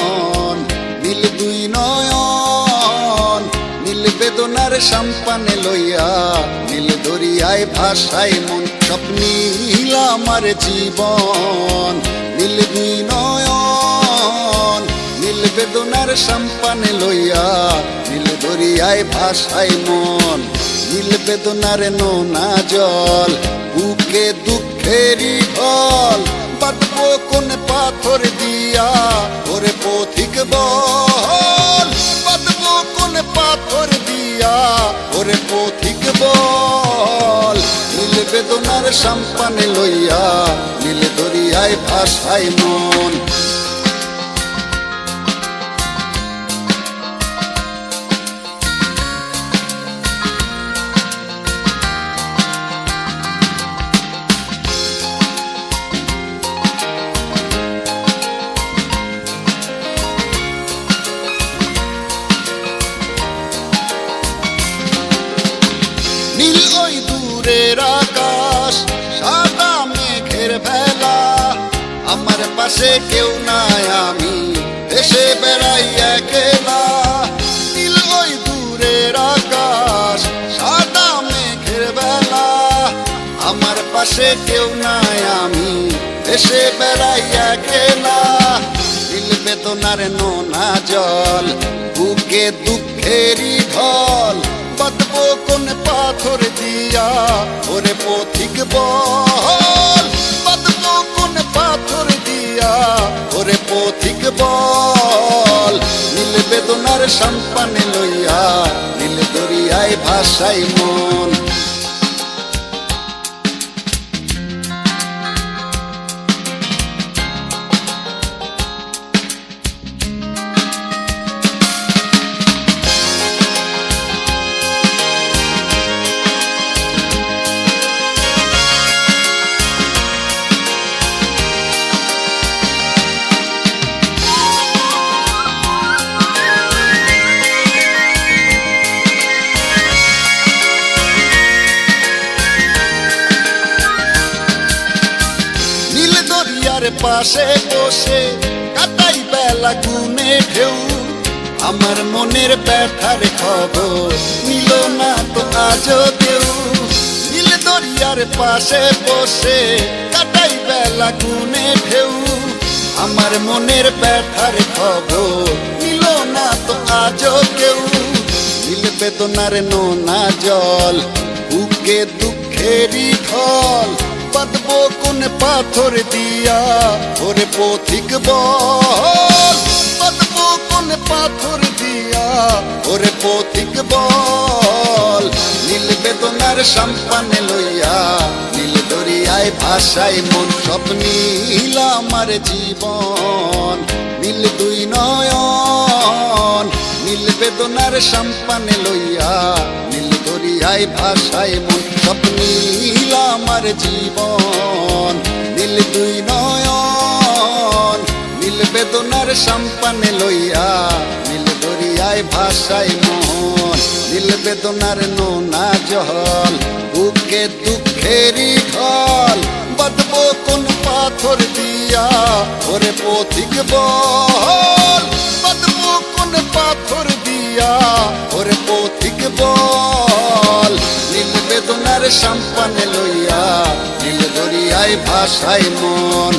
আমার নীল দুই নয়ন নীল বেদনার সম্পানে লইয়া নীল দরিয়ায় ভাষায় মন স্বপ্নীল আমার জীবন। নীল দুই নয়ন নীল বেদনার সম্পানে লইয়া নীল দরিয়ায় ভাষায় মন। নীল বেদনার নোনা জল, বুকে দুঃখেরই ঢল, বাঁধবো কোন পাথর বেদনার সম্পানে লইয়া নীল দরিয়ায় ভাষায় মন। নীল ওই দূরের পাশে কেউ নাই আমি। দেশে বেড়াই একলা। নীল ওই দূরের আকাশ, সাদা মেঘের বেলা। আমার পাশে কেউ নাই আমি। দেশে বেড়াই একলা। দিল বেদনার নোনা জল, বুকে দুঃখেরই ঢল। বাঁধবো কোন পাথর দিয়া, ওরে পথিক বল। ওরে পথিক বল। নীল বেদনার সম্পানে লইয়া নীল দরিয়ায় ভাষাই মন। পাশে বসে কাটাই বেলা গুনে ঢেউ। আমার মনের ব্যথার খবর নিল না তো আজও কেউ। নীল দরিয়ার পাশে বসে কাটাই বেলা গুনে ঢেউ। আমার মনের ব্যথার খবর নিল না তো আজও কেউ। নীল বেদনার নোনা জল, বুকে দুঃখেরই ঢল। বাঁধবো কোন পাথর দিয়া। ওরে পথিক বল বাঁধবো কোন পাথর দিয়া। ওরে পথিক বল, নীল বেদনার সম্পানে লইয়া, নীল দরিয়ায় ভাষায় মন স্বপ্নীল আমার জীবন। নীল দুই নয়ন, নীল বেদনার সম্পানে লইয়া দরিয়ায় ভাষায় মন স্বপ্নীল আমার জীবন। নীল দুই নয়ন, নীল বেদনার সম্পানে লইয়া নীল দরিয়ায় ভাষায় মন। নীল বেদনার নোনা জল, বুকে দুঃখেরই ঢল। বাঁধবো কোন পাথর দিয়া, ওরে পথিক বল। সম্পানে লইয়া নীল দরিয়ায় ভাষায় মন।